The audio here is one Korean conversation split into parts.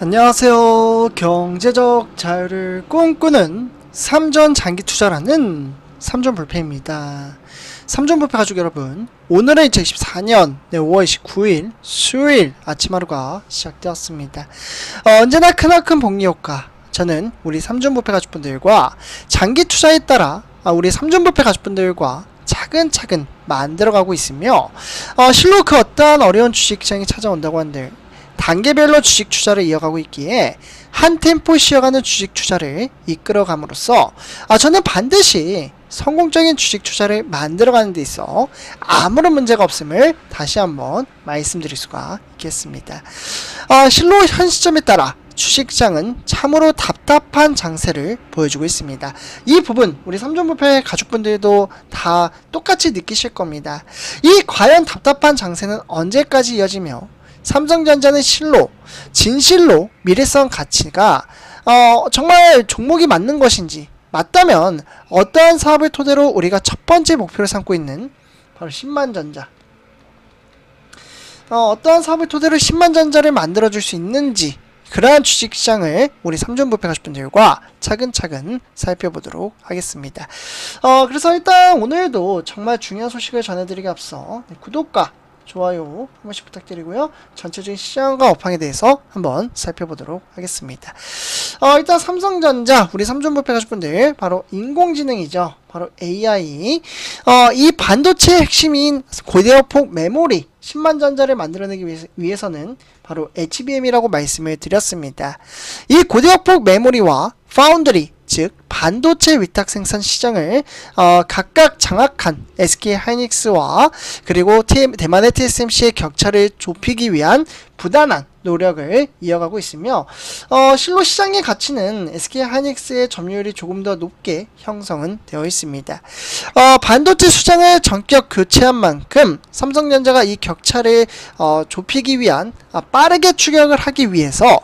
안녕하세요. 경제적 자유를 꿈꾸는 삼전 장기 투자라는 삼전 불패입니다. 삼전 불패 가족 여러분, 오늘은 2024년 5월 29일 수요일 아침 하루가 시작되었습니다. 어, 언제나 크나큰 복리 효과. 저는 우리 삼전 불패 가족분들과 장기 투자에 따라 아, 우리 삼전 불패 가족분들과 차근차근 만들어가고 있으며 어, 실로 그 어떠한 어려운 주식시장이 찾아온다고 한들 단계별로 주식 투자를 이어가고 있기에 한 템포 쉬어가는 주식 투자를 이끌어감으로써 아, 저는 반드시 성공적인 주식 투자를 만들어가는 데 있어 아무런 문제가 없음을 다시 한번 말씀드릴 수가 있겠습니다. 아, 실로 현 시점에 따라 주식시장은 참으로 답답한 장세를 보여주고 있습니다. 이 부분 우리 삼종부패 가족분들도 다 똑같이 느끼실 겁니다. 이 과연 답답한 장세는 언제까지 이어지며 삼성전자는 실로, 진실로 미래성 가치가 어, 정말 종목이 맞는 것인지 맞다면 어떠한 사업을 토대로 우리가 첫 번째 목표를 삼고 있는 바로 10만 전자 어, 어떠한 사업을 토대로 10만 전자를 만들어줄 수 있는지 그러한 주식시장을 우리 삼전부패 가족분들과 차근차근 살펴보도록 하겠습니다. 어, 그래서 일단 오늘도 정말 중요한 소식을 전해드리기 앞서 네, 구독과 좋아요 한 번씩 부탁드리고요. 전체적인 시장과 업황에 대해서 한번 살펴보도록 하겠습니다. 어, 일단 삼성전자, 우리 삼전부패 가족분들, 바로 인공지능이죠. 바로 AI. 어, 이 반도체 핵심인 고대역폭 메모리 10만 전자를 만들어내기 위해서, 위해서 는 바로 HBM이라고 말씀을 드렸습니다. 이 고대역폭 메모리와 파운드리, 즉 반도체 위탁 생산 시장을 어, 각각 장악한 SK 하이닉스와 그리고 TM, 대만의 TSMC의 격차를 좁히기 위한 부단한 노력을 이어가고 있으며 어, 실로 시장의 가치는 SK 하이닉스의 점유율이 조금 더 높게 형성은 되어 있습니다. 어, 반도체 수장을 전격 교체한 만큼 삼성전자가 이 격차를 어, 좁히기 위한 아, 빠르게 추격을 하기 위해서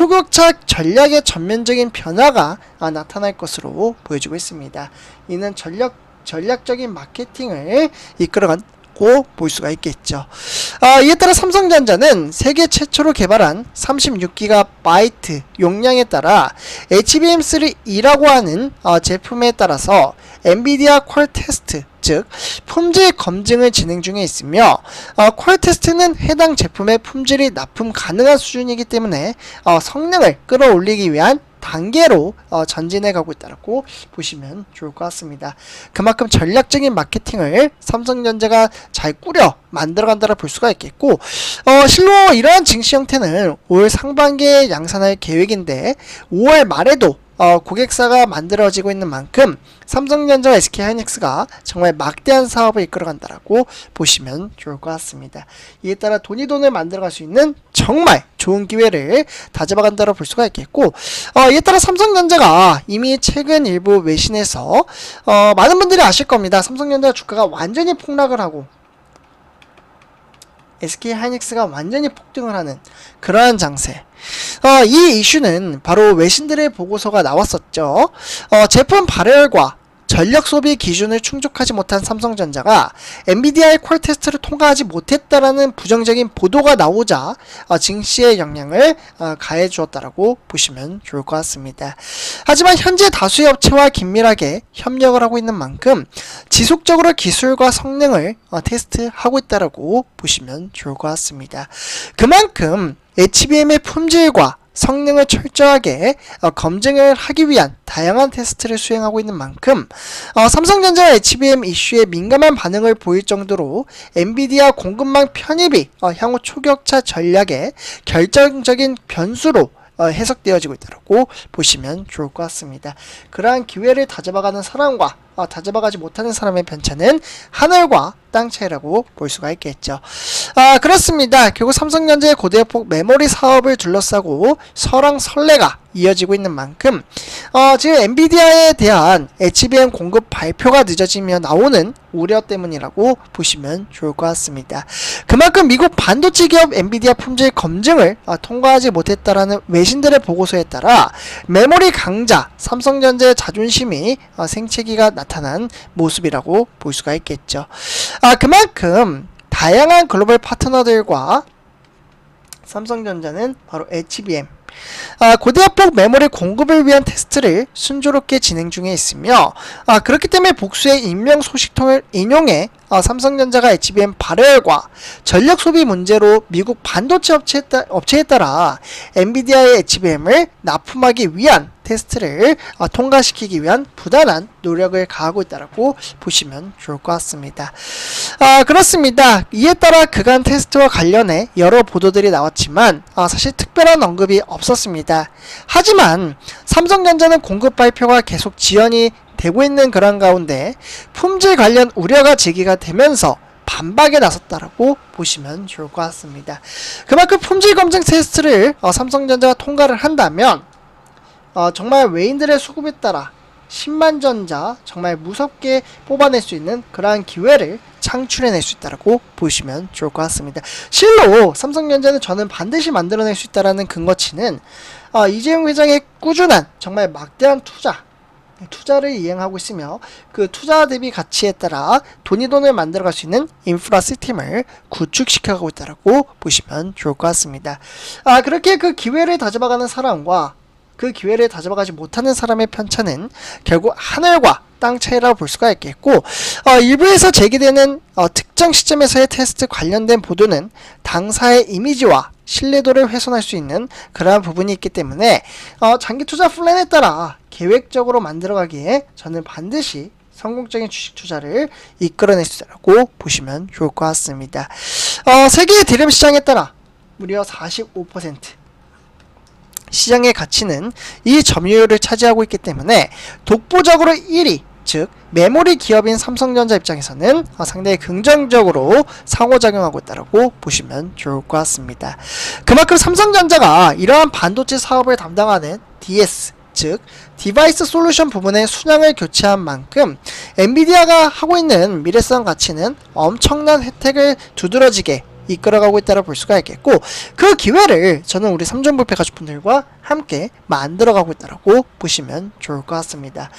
초격차 전략의 전면적인 변화가 아, 나타날 것으로 보여지고 있습니다. 이는 전략 전략적인 마케팅을 이끌어간 고볼 수가 있겠죠. 아, 이에 따라 삼성전자는 세계 최초로 개발한 36GB 용량에 따라 HBM3E라고 하는 어, 제품에 따라서 엔비디아 퀄 테스트 즉 품질 검증을 진행 중에 있으며 어, 퀄 테스트는 해당 제품의 품질이 납품 가능한 수준이기 때문에 어, 성능을 끌어올리기 위한 단계로 어, 전진해 가고 있다고 보시면 좋을 것 같습니다. 그만큼 전략적인 마케팅을 삼성전자가 잘 꾸려 만들어 간다라 볼 수가 있겠고 어, 실로 이러한 증시 형태는 올 상반기에 양산할 계획인데 5월 말에도 어, 고객사가 만들어지고 있는 만큼 삼성전자와 SK하이닉스가 정말 막대한 사업을 이끌어간다라고 보시면 좋을 것 같습니다. 이에 따라 돈이 돈을 만들어갈 수 있는 정말 좋은 기회를 다잡아간다고 볼 수가 있겠고 어, 이에 따라 삼성전자가 이미 최근 일부 외신에서 어, 많은 분들이 아실 겁니다. 삼성전자 주가가 완전히 폭락을 하고 SK 하이닉스가 완전히 폭등을 하는 그러한 장세. 어, 이 이슈는 바로 외신들의 보고서가 나왔었죠. 어, 제품 발열과 전력 소비 기준을 충족하지 못한 삼성전자가 엔비디아의 퀄 테스트를 통과하지 못했다라는 부정적인 보도가 나오자 어, 증시의 영향을 어, 가해 주었다라고 보시면 좋을 것 같습니다. 하지만 현재 다수의 업체와 긴밀하게 협력을 하고 있는 만큼 지속적으로 기술과 성능을 어, 테스트하고 있다라고 보시면 좋을 것 같습니다. 그만큼 HBM의 품질과 성능을 철저하게 어, 검증을 하기 위한 다양한 테스트를 수행하고 있는 만큼 어, 삼성전자 HBM 이슈에 민감한 반응을 보일 정도로 엔비디아 공급망 편입이 어, 향후 초격차 전략의 결정적인 변수로 어, 해석되어지고 있다고 보시면 좋을 것 같습니다. 그러한 기회를 다잡아가는 사람과 어, 다잡아가지 못하는 사람의 편차는 하늘과 땅 차이라고 볼 수가 있겠죠. 아 그렇습니다. 결국 삼성전자의 고대폭 메모리 사업을 둘러싸고 설왕설래가 이어지고 있는 만큼 어, 지금 엔비디아에 대한 HBM 공급 발표가 늦어지며 나오는 우려 때문이라고 보시면 좋을 것 같습니다. 그만큼 미국 반도체 기업 엔비디아 품질 검증을 어, 통과하지 못했다라는 외신들의 보고서에 따라 메모리 강자 삼성전자의 자존심이 어, 생채기가 나타난 모습이라고 볼 수가 있겠죠. 아, 그만큼 다양한 글로벌 파트너들과 삼성전자는 바로 HBM 아, 고대압폭 메모리 공급을 위한 테스트를 순조롭게 진행 중에 있으며 아, 그렇기 때문에 복수의 임명 소식통을 인용해 아, 삼성전자가 HBM 발열과 전력 소비 문제로 미국 반도체 업체에, 따, 업체에 따라 엔비디아의 HBM을 납품하기 위한 테스트를 아, 통과시키기 위한 부단한 노력을 가하고 있다고 보시면 좋을 것 같습니다. 아, 그렇습니다. 이에 따라 그간 테스트와 관련해 여러 보도들이 나왔지만 아, 사실 특별한 언급이 없었습니다. 하지만 삼성전자는 공급 발표가 계속 지연이 되고 있는 그런 가운데 품질 관련 우려가 제기가 되면서 반박에 나섰다라고 보시면 좋을 것 같습니다. 그만큼 품질 검증 테스트를 어, 삼성전자가 통과를 한다면 어, 정말 외인들의 수급에 따라 10만 전자 정말 무섭게 뽑아낼 수 있는 그러한 기회를 창출해낼 수 있다라고 보시면 좋을 것 같습니다. 실로 삼성전자는 저는 반드시 만들어낼 수 있다라는 근거치는 어, 이재용 회장의 꾸준한 정말 막대한 투자 투자를 이행하고 있으며 그 투자 대비 가치에 따라 돈이 돈을 만들어갈 수 있는 인프라 시스템을 구축시켜가고 있다라고 보시면 좋을 것 같습니다. 아 그렇게 그 기회를 다잡아가는 사람과 그 기회를 다잡아가지 못하는 사람의 편차는 결국 하늘과 땅 차이라고 볼 수가 있겠고 어, 일부에서 제기되는 어, 특정 시점에서의 테스트 관련된 보도는 당사의 이미지와 신뢰도를 훼손할 수 있는 그러한 부분이 있기 때문에 어, 장기 투자 플랜에 따라 계획적으로 만들어가기에 저는 반드시 성공적인 주식 투자를 이끌어낼 수 있다고 보시면 좋을 것 같습니다. 어, 세계 드림 시장에 따라 무려 45% 시장의 가치는 이 점유율을 차지하고 있기 때문에 독보적으로 1위 즉 메모리 기업인 삼성전자 입장에서는 어, 상당히 긍정적으로 상호작용하고 있다고 보시면 좋을 것 같습니다. 그만큼 삼성전자가 이러한 반도체 사업을 담당하는 DS 즉 디바이스 솔루션 부분의 순양을 교체한 만큼 엔비디아가 하고 있는 미래성 가치는 엄청난 혜택을 두드러지게 이끌어가고 있다고 볼 수가 있겠고 그 기회를 저는 우리 삼전부패 가족분들과 함께 만들어가고 있다고 보시면 좋을 것 같습니다.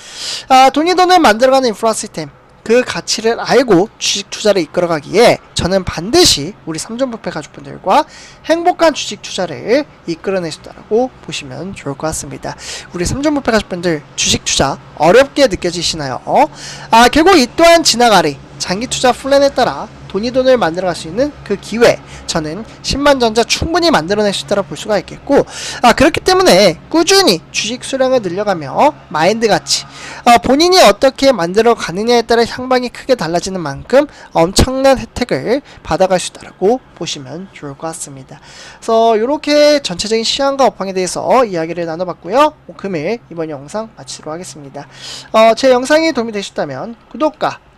아, 돈이 돈을 만들어가는 인프라 시스템 그 가치를 알고 주식 투자를 이끌어가기에 저는 반드시 우리 삼전부패 가족분들과 행복한 주식 투자를 이끌어낼 수 있다고 보시면 좋을 것 같습니다. 우리 삼전부패 가족분들 주식 투자 어렵게 느껴지시나요? 아 결국 이 또한 지나가리 장기 투자 플랜에 따라 돈이 돈을 만들어갈 수 있는 그 기회 저는 10만 전자 충분히 만들어낼 수 있다고 볼 수가 있겠고 아 그렇기 때문에 꾸준히 주식 수량을 늘려가며 마인드 가치 어, 본인이 어떻게 만들어 가느냐에 따라 향방이 크게 달라지는 만큼 엄청난 혜택을 받아갈 수 있다고 보시면 좋을 것 같습니다. 그래서 이렇게 전체적인 시황과 업황에 대해서 이야기를 나눠봤고요. 뭐 금일 이번 영상 마치도록 하겠습니다. 어, 제 영상이 도움이 되셨다면 구독과